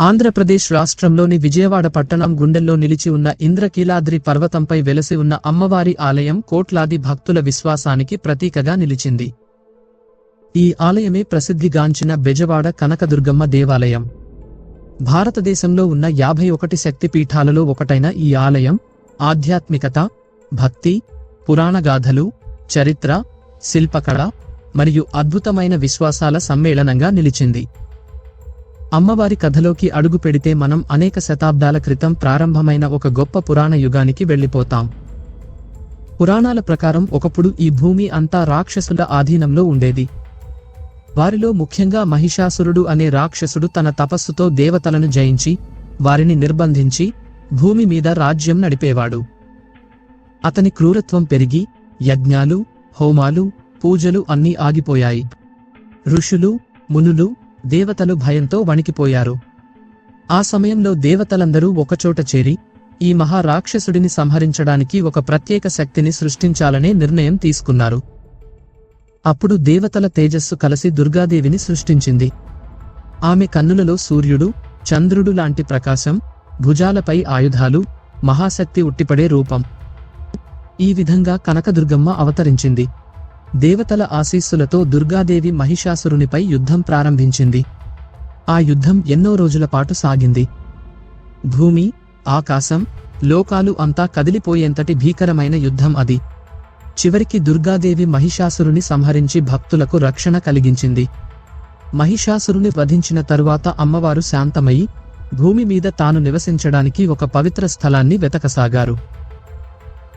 ఆంధ్రప్రదేశ్ రాష్ట్రంలోని విజయవాడ పట్టణం గుండెల్లో నిలిచి ఉన్న ఇంద్రకీలాద్రి పర్వతంపై వెలసి ఉన్న అమ్మవారి ఆలయం కోట్లాది భక్తుల విశ్వాసానికి ప్రతీకగా నిలిచింది. ఈ ఆలయమే ప్రసిద్ధిగాంచిన బెజవాడ కనకదుర్గమ్మ దేవాలయం. భారతదేశంలో ఉన్న యాభై ఒకటి శక్తిపీఠాలలో ఒకటైన ఈ ఆలయం ఆధ్యాత్మికత భక్తి పురాణగాథలు చరిత్ర శిల్పకళ మరియు అద్భుతమైన విశ్వాసాల సమ్మేళనంగా నిలిచింది. అమ్మవారి కథలోకి అడుగు పెడితే మనం అనేక శతాబ్దాల క్రితం ప్రారంభమైన ఒక గొప్ప పురాణ యుగానికి వెళ్ళిపోతాం. పురాణాల ప్రకారం ఒకప్పుడు ఈ భూమి అంతా రాక్షసుల ఆధీనంలో ఉండేది. వారిలో ముఖ్యంగా మహిషాసురుడు అనే రాక్షసుడు తన తపస్సుతో దేవతలను జయించి వారిని నిర్బంధించి భూమి మీద రాజ్యం నడిపేవాడు. అతని క్రూరత్వం పెరిగి యజ్ఞాలు హోమాలు పూజలు అన్నీ ఆగిపోయాయి. ఋషులు మునులు దేవతలు భయంతో వణికిపోయారు. ఆ సమయంలో దేవతలందరూ ఒకచోట చేరి ఈ మహారాక్షసుడిని సంహరించడానికి ఒక ప్రత్యేక శక్తిని సృష్టించాలనే నిర్ణయం తీసుకున్నారు. అప్పుడు దేవతల తేజస్సు కలిసి దుర్గాదేవిని సృష్టించింది. ఆమె కన్నులలో సూర్యుడు చంద్రుడు లాంటి ప్రకాశం భుజాలపై ఆయుధాలు మహాశక్తి ఉట్టిపడే రూపం. ఈ విధంగా కనకదుర్గమ్మ అవతరించింది. దేవతల ఆశీస్సులతో దుర్గాదేవి మహిషాసురునిపై యుద్ధం ప్రారంభించింది. ఆ యుద్ధం ఎన్నో రోజుల పాటు సాగింది. భూమి ఆకాశం లోకాలు అంతా కదిలిపోయేంతటి భీకరమైన యుద్ధం అది. చివరికి దుర్గాదేవి మహిషాసురుని సంహరించి భక్తులకు రక్షణ కలిగించింది. మహిషాసురుని వధించిన తరువాత అమ్మవారు శాంతమయి భూమి మీద తాను నివసించడానికి ఒక పవిత్ర స్థలాన్ని వెతకసాగారు.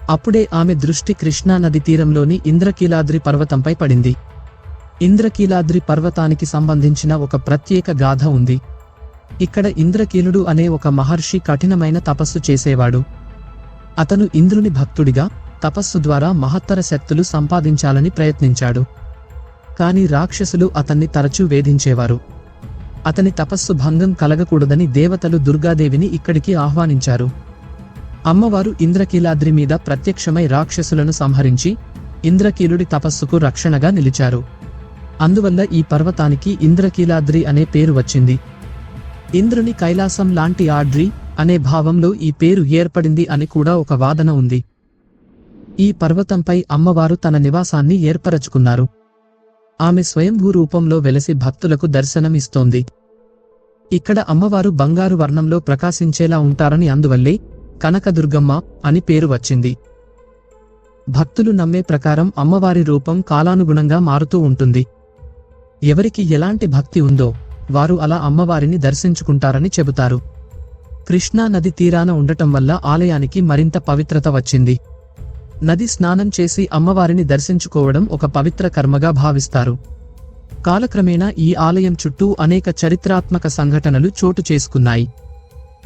అప్పుడే ఆమె దృష్టి కృష్ణా నది తీరంలోని ఇంద్రకీలాద్రి పర్వతంపై పడింది. ఇంద్రకీలాద్రి పర్వతానికి సంబంధించిన ఒక ప్రత్యేక గాథ ఉంది. ఇక్కడ ఇంద్రకీలుడు అనే ఒక మహర్షి కఠినమైన తపస్సు చేసేవాడు. అతను ఇంద్రుని భక్తుడిగా తపస్సు ద్వారా మహత్తర శక్తులు సంపాదించాలని ప్రయత్నించాడు. కాని రాక్షసులు అతన్ని తరచూ వేధించేవారు. అతని తపస్సు భంగం కలగకూడదని దేవతలు దుర్గాదేవిని ఇక్కడికి ఆహ్వానించారు. అమ్మవారు ఇంద్రకీలాద్రి మీద ప్రత్యక్షమై రాక్షసులను సంహరించి ఇంద్రకీలుడి తపస్సుకు రక్షణగా నిలిచారు. అందువల్ల ఈ పర్వతానికి ఇంద్రకీలాద్రి అనే పేరు వచ్చింది. ఇంద్రుని కైలాసం లాంటి ఆడ్రి అనే భావంలో ఈ పేరు ఏర్పడింది అని కూడా ఒక వాదన ఉంది. ఈ పర్వతంపై అమ్మవారు తన నివాసాన్ని ఏర్పరచుకున్నారు. ఆమె స్వయంభూ రూపంలో వెలసి భక్తులకు దర్శనం ఇస్తోంది. ఇక్కడ అమ్మవారు బంగారు వర్ణంలో ప్రకాశించేలా ఉంటారని అందువల్లే కనకదుర్గమ్మ అని పేరు వచ్చింది. భక్తులు నమ్మే ప్రకారం అమ్మవారి రూపం కాలానుగుణంగా మారుతూ ఉంటుంది. ఎవరికి ఎలాంటి భక్తి ఉందో వారు అలా అమ్మవారిని దర్శించుకుంటారని చెబుతారు. కృష్ణా నది తీరాన ఉండటం వల్ల ఆలయానికి మరింత పవిత్రత వచ్చింది. నది స్నానం చేసి అమ్మవారిని దర్శించుకోవడం ఒక పవిత్ర కర్మగా భావిస్తారు. కాలక్రమేణా ఈ ఆలయం చుట్టూ అనేక చరిత్రాత్మక సంఘటనలు చోటు చేసుకున్నాయి.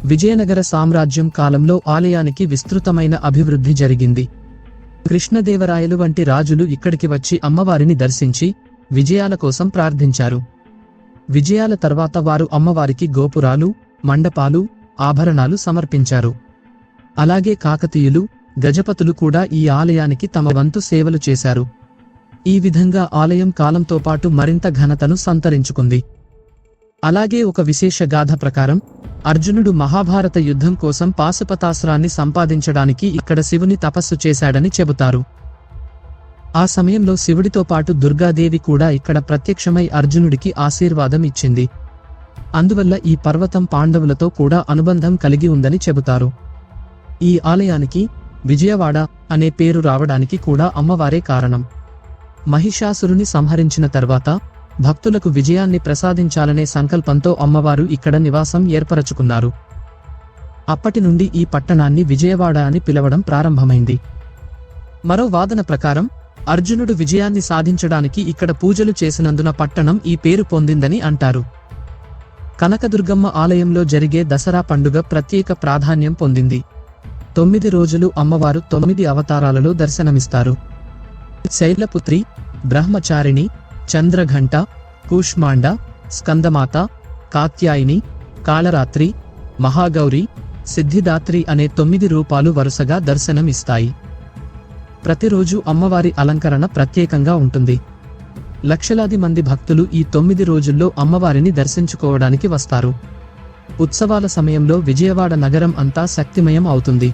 విజయనగర సామ్రాజ్యం కాలంలో ఆలయానికి విస్తృతమైన అభివృద్ధి జరిగింది. కృష్ణదేవరాయలు వంటి రాజులు ఇక్కడికి వచ్చి అమ్మవారిని దర్శించి విజయాల కోసం ప్రార్థించారు. విజయాల తర్వాత వారు అమ్మవారికి గోపురాలు మండపాలు ఆభరణాలు సమర్పించారు. అలాగే కాకతీయులు గజపతులు కూడా ఈ ఆలయానికి తమ వంతు సేవలు చేశారు. ఈ విధంగా ఆలయం కాలంతో పాటు మరింత ఘనతను సంతరించుకుంది. అలాగే ఒక విశేష గాథ ప్రకారం అర్జునుడు మహాభారత యుద్ధం కోసం పాశుపతాస్త్రాన్ని సంపాదించడానికి ఇక్కడ శివుని తపస్సు చేశాడని చెబుతారు. ఆ సమయంలో శివుడితో పాటు దుర్గాదేవి కూడా ఇక్కడ ప్రత్యక్షమై అర్జునుడికి ఆశీర్వాదం ఇచ్చింది. అందువల్ల ఈ పర్వతం పాండవులతో కూడా అనుబంధం కలిగి ఉందని చెబుతారు. ఈ ఆలయానికి విజయవాడ అనే పేరు రావడానికి కూడా అమ్మవారే కారణం. మహిషాసురుని సంహరించిన తర్వాత భక్తులకు విజయాన్ని ప్రసాదించాలనే సంకల్పంతో అమ్మవారు ఇక్కడ నివాసం ఏర్పరచుకున్నారు. అప్పటి నుండి ఈ పట్టణాన్ని విజయవాడ అని పిలవడం ప్రారంభమైంది. మరో వాదన ప్రకారం అర్జునుడు విజయాన్ని సాధించడానికి ఇక్కడ పూజలు చేసినందున పట్టణం ఈ పేరు పొందిందని అంటారు. కనకదుర్గమ్మ ఆలయంలో జరిగే దసరా పండుగ ప్రత్యేక ప్రాధాన్యం పొందింది. తొమ్మిది రోజులు అమ్మవారు తొమ్మిది అవతారాలలో దర్శనమిస్తారు. శైలపుత్రి బ్రహ్మచారిణి చంద్రఘంట కూష్మాండ స్కందమాత కాత్యాయిని కాళరాత్రి మహాగౌరి సిద్ధిదాత్రి అనే తొమ్మిది రూపాలు వరుసగా దర్శనమిస్తాయి. ప్రతిరోజు అమ్మవారి అలంకరణ ప్రత్యేకంగా ఉంటుంది. లక్షలాది మంది భక్తులు ఈ తొమ్మిది రోజుల్లో అమ్మవారిని దర్శించుకోవడానికి వస్తారు. ఉత్సవాల సమయంలో విజయవాడ నగరం అంతా శక్తిమయం అవుతుంది.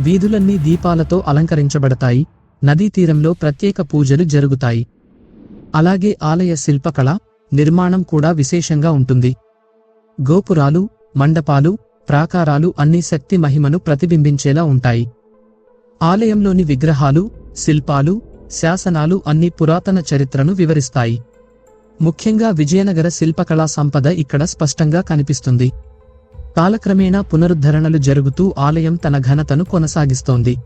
వీధులన్నీ దీపాలతో అలంకరించబడతాయి. నదీ తీరంలో ప్రత్యేక పూజలు జరుగుతాయి. అలాగే ఆలయ శిల్పకళ నిర్మాణం కూడా విశేషంగా ఉంటుంది. గోపురాలు మండపాలు ప్రాకారాలు అన్ని శక్తి మహిమను ప్రతిబింబించేలా ఉంటాయి. ఆలయంలోని విగ్రహాలు శిల్పాలు శాసనాలు అన్ని పురాతన చరిత్రను వివరిస్తాయి. ముఖ్యంగా విజయనగర శిల్పకళా సంపద ఇక్కడ స్పష్టంగా కనిపిస్తుంది. కాలక్రమేణా పునరుద్ధరణలు జరుగుతూ ఆలయం తన ఘనతను కొనసాగిస్తోంది.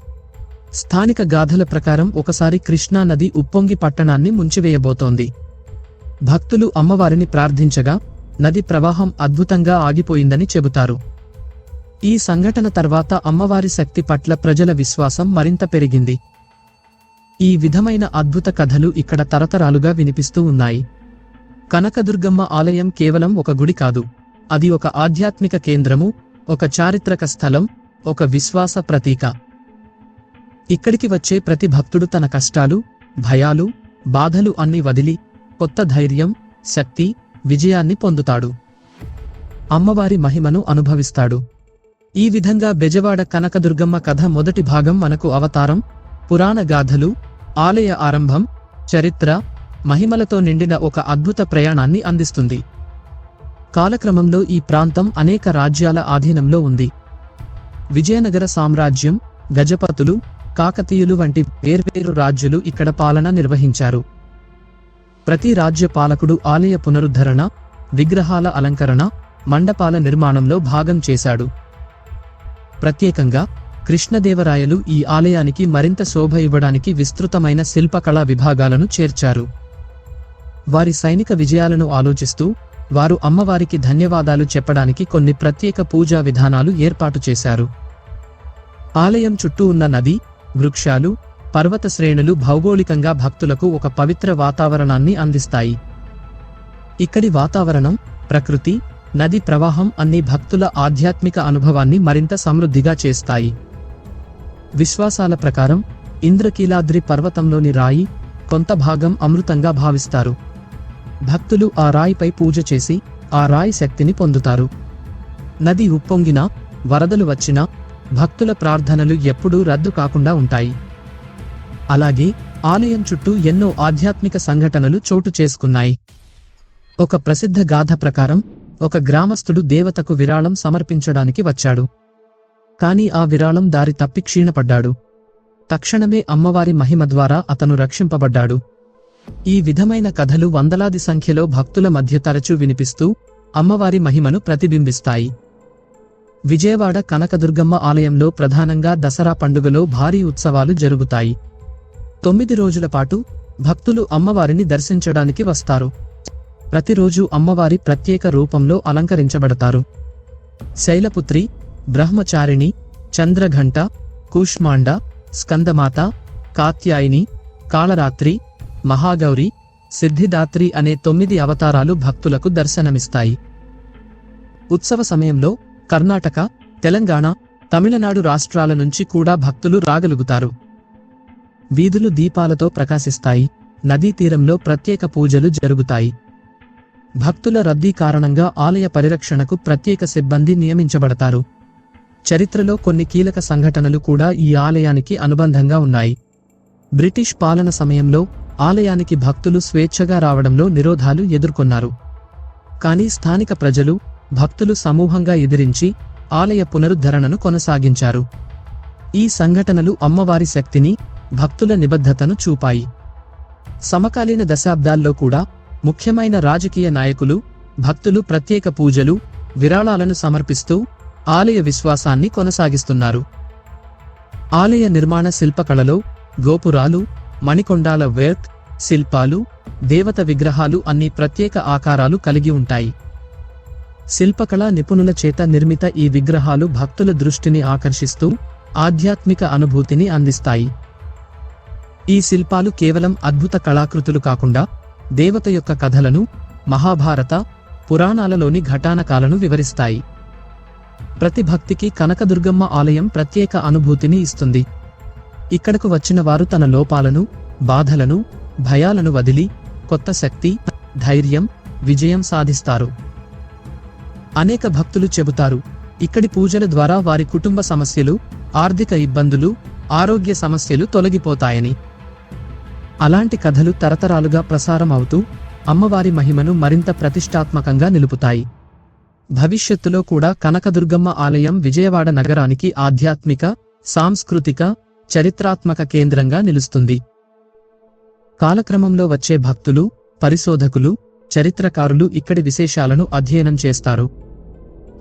స్థానిక గాథల ప్రకారం ఒకసారి కృష్ణా నది ఉప్పొంగి పట్టణాన్ని ముంచివేయబోతోంది. భక్తులు అమ్మవారిని ప్రార్థించగా నది ప్రవాహం అద్భుతంగా ఆగిపోయిందని చెబుతారు. ఈ సంఘటన తర్వాత అమ్మవారి శక్తి పట్ల ప్రజల విశ్వాసం మరింత పెరిగింది. ఈ విధమైన అద్భుత కథలు ఇక్కడ తరతరాలుగా వినిపిస్తూ ఉన్నాయి. కనకదుర్గమ్మ ఆలయం కేవలం ఒక గుడి కాదు. అది ఒక ఆధ్యాత్మిక కేంద్రము ఒక చారిత్రక స్థలం ఒక విశ్వాస ప్రతీక. ఇక్కడికి వచ్చే ప్రతి భక్తుడు తన కష్టాలు భయాలు బాధలు అన్ని వదిలి కొత్త ధైర్యం శక్తి విజయాన్ని పొందుతాడు. అమ్మవారి మహిమను అనుభవిస్తాడు. ఈ విధంగా బెజవాడ కనకదుర్గమ్మ కథ మొదటి భాగం మనకు అవతారం పురాణ గాథలు ఆలయ ఆరంభం చరిత్ర మహిమలతో నిండిన ఒక అద్భుత ప్రయాణాన్ని అందిస్తుంది. కాలక్రమంలో ఈ ప్రాంతం అనేక రాజ్యాల ఆధీనంలో ఉంది. విజయనగర సామ్రాజ్యం గజపతులు కాకతీయులు వంటి వేర్వేరు రాజ్యులు ఇక్కడ పాలన నిర్వహించారు. ప్రతి రాజ్య పాలకుడు ఆలయ పునరుద్ధరణ విగ్రహాల అలంకరణ మండపాల నిర్మాణంలో భాగం చేశాడు. ప్రత్యేకంగా కృష్ణదేవరాయలు ఈ ఆలయానికి మరింత శోభ ఇవ్వడానికి విస్తృతమైన శిల్పకళా విభాగాలను చేర్చారు. వారి సైనిక విజయాలను ఆలోచిస్తూ వారు అమ్మవారికి ధన్యవాదాలు చెప్పడానికి కొన్ని ప్రత్యేక పూజా విధానాలు ఏర్పాటు చేశారు. ఆలయం చుట్టూ ఉన్న నది వృక్షాలు పర్వత శ్రేణులు భౌగోళికంగా భక్తులకు ఒక పవిత్ర వాతావరణాన్ని అందిస్తాయి. ఇక్కడి వాతావరణం ప్రకృతి నది ప్రవాహం అన్ని భక్తుల ఆధ్యాత్మిక అనుభవాన్ని మరింత సమృద్ధిగా చేస్తాయి. విశ్వాసాల ప్రకారం ఇంద్రకీలాద్రి పర్వతంలోని రాయి కొంత భాగం అమృతంగా భావిస్తారు. భక్తులు ఆ రాయిపై పూజ చేసి ఆ రాయి శక్తిని పొందుతారు. నది ఉప్పొంగినా వరదలు వచ్చినా భక్తుల ప్రార్థనలు ఎప్పుడూ రద్దు కాకుండా ఉంటాయి. అలాగే ఆలయం చుట్టూ ఎన్నో ఆధ్యాత్మిక సంఘటనలు చోటు చేసుకున్నాయి. ఒక ప్రసిద్ధ గాథ ప్రకారం ఒక గ్రామస్థుడు దేవతకు విరాళం సమర్పించడానికి వచ్చాడు. కాని ఆ విరాళం దారి తప్పి క్షీణపడ్డాడు. తక్షణమే అమ్మవారి మహిమ ద్వారా అతను రక్షింపబడ్డాడు. ఈ విధమైన కథలు వందలాది సంఖ్యలో భక్తుల మధ్య తరచూ వినిపిస్తూ అమ్మవారి మహిమను ప్రతిబింబిస్తాయి. విజయవాడ కనకదుర్గమ్మ ఆలయంలో ప్రధానంగా దసరా పండుగలో భారీ ఉత్సవాలు జరుగుతాయి. తొమ్మిది రోజుల పాటు భక్తులు అమ్మవారిని దర్శించడానికి వస్తారు. ప్రతిరోజు అమ్మవారి ప్రత్యేక రూపంలో అలంకరించబడతారు. శైలపుత్రి బ్రహ్మచారిణి చంద్రఘంట కూష్మాండ స్కందమాత కాత్యాయిని కాళరాత్రి మహాగౌరి సిద్ధిదాత్రి అనే తొమ్మిది అవతారాలు భక్తులకు దర్శనమిస్తాయి. ఉత్సవ సమయంలో కర్ణాటక తెలంగాణ తమిళనాడు రాష్ట్రాల నుంచి కూడా భక్తులు రాగలుగుతారు. వీధులు దీపాలతో ప్రకాశిస్తాయి. నదీ తీరంలో ప్రత్యేక పూజలు జరుగుతాయి. భక్తుల రద్దీ కారణంగా ఆలయ పరిరక్షణకు ప్రత్యేక సిబ్బంది నియమించబడతారు. చరిత్రలో కొన్ని కీలక సంఘటనలు కూడా ఈ ఆలయానికి అనుబంధంగా ఉన్నాయి. బ్రిటిష్ పాలన సమయంలో ఆలయానికి భక్తులు స్వేచ్ఛగా రావడంలో నిరోధాలు ఎదుర్కొన్నారు. కానీ స్థానిక ప్రజలు భక్తులు సమూహంగా ఎదిరించి ఆలయ పునరుద్ధరణను కొనసాగించారు. ఈ సంఘటనలు అమ్మవారి శక్తిని భక్తుల నిబద్ధతను చూపాయి. సమకాలీన దశాబ్దాల్లో కూడా ముఖ్యమైన రాజకీయ నాయకులు భక్తులు ప్రత్యేక పూజలు విరాళాలను సమర్పిస్తూ ఆలయ విశ్వాసాన్ని కొనసాగిస్తున్నారు. ఆలయ నిర్మాణ శిల్పకళలో గోపురాలు మణికొండాల వేర్క్ శిల్పాలు దేవత విగ్రహాలు అన్ని ప్రత్యేక ఆకారాలు కలిగి ఉంటాయి. శిల్పకళా నిపుణుల చేత నిర్మిత ఈ విగ్రహాలు భక్తుల దృష్టిని ఆకర్షిస్తూ ఆధ్యాత్మిక అనుభూతిని అందిస్తాయి. ఈ శిల్పాలు కేవలం అద్భుత కళాకృతులు కాకుండా దేవత యొక్క కథలను మహాభారత పురాణాలలోని ఘటానకాలను వివరిస్తాయి. ప్రతి భక్తికి కనకదుర్గమ్మ ఆలయం ప్రత్యేక అనుభూతిని ఇస్తుంది. ఇక్కడకు వచ్చిన వారు తన లోపాలను బాధలను భయాలను వదిలి కొత్త శక్తి ధైర్యం విజయం సాధిస్తారు. అనేక భక్తులు చెబుతారు. ఇక్కడి పూజల ద్వారా వారి కుటుంబ సమస్యలు ఆర్థిక ఇబ్బందులు ఆరోగ్య సమస్యలు తొలగిపోతాయని. అలాంటి కథలు తరతరాలుగా ప్రసారం అవుతూ అమ్మవారి మహిమను మరింత ప్రతిష్టాత్మకంగా నిలుపుతాయి. భవిష్యత్తులో కూడా కనకదుర్గమ్మ ఆలయం విజయవాడ నగరానికి ఆధ్యాత్మిక సాంస్కృతిక చరిత్రాత్మక కేంద్రంగా నిలుస్తుంది. కాలక్రమంలో వచ్చే భక్తులు పరిశోధకులు చరిత్రకారులు ఇక్కడి విశేషాలను అధ్యయనం చేస్తారు.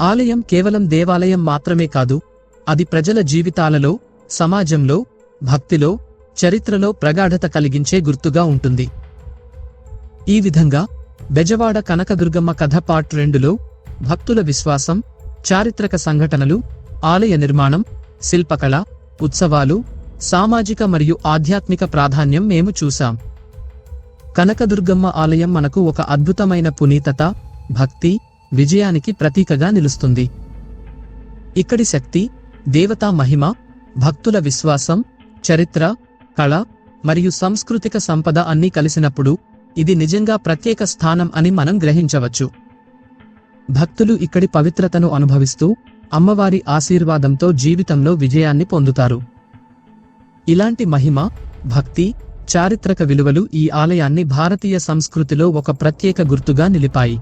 ఆలయం కేవలం దేవాలయం మాత్రమే కాదు అది ప్రజల జీవితాలలో సమాజంలో భక్తిలో చరిత్రలో ప్రగాఢత కలిగించే గుర్తుగా ఉంటుంది. ఈ విధంగా బెజవాడ కనకదుర్గమ్మ కథ పార్ట్ రెండులో భక్తుల విశ్వాసం చారిత్రక సంఘటనలు ఆలయ నిర్మాణం శిల్పకళ ఉత్సవాలు సామాజిక మరియు ఆధ్యాత్మిక ప్రాధాన్యం మేము చూశాం. కనకదుర్గమ్మ ఆలయం మనకు ఒక అద్భుతమైన పునీతత భక్తి విజయానికి ప్రతీకగా నిలుస్తుంది. ఇక్కడి శక్తి దేవతా మహిమ భక్తుల విశ్వాసం చరిత్ర కళ మరియు సాంస్కృతిక సంపద అన్నీ కలిసినప్పుడు ఇది నిజంగా ప్రత్యేక స్థానం అని మనం గ్రహించవచ్చు. భక్తులు ఇక్కడి పవిత్రతను అనుభవిస్తూ అమ్మవారి ఆశీర్వాదంతో జీవితంలో విజయాన్ని పొందుతారు. ఇలాంటి మహిమ భక్తి చారిత్రక విలువలు ఈ ఆలయాన్ని భారతీయ సంస్కృతిలో ఒక ప్రత్యేక గుర్తుగా నిలిపాయి.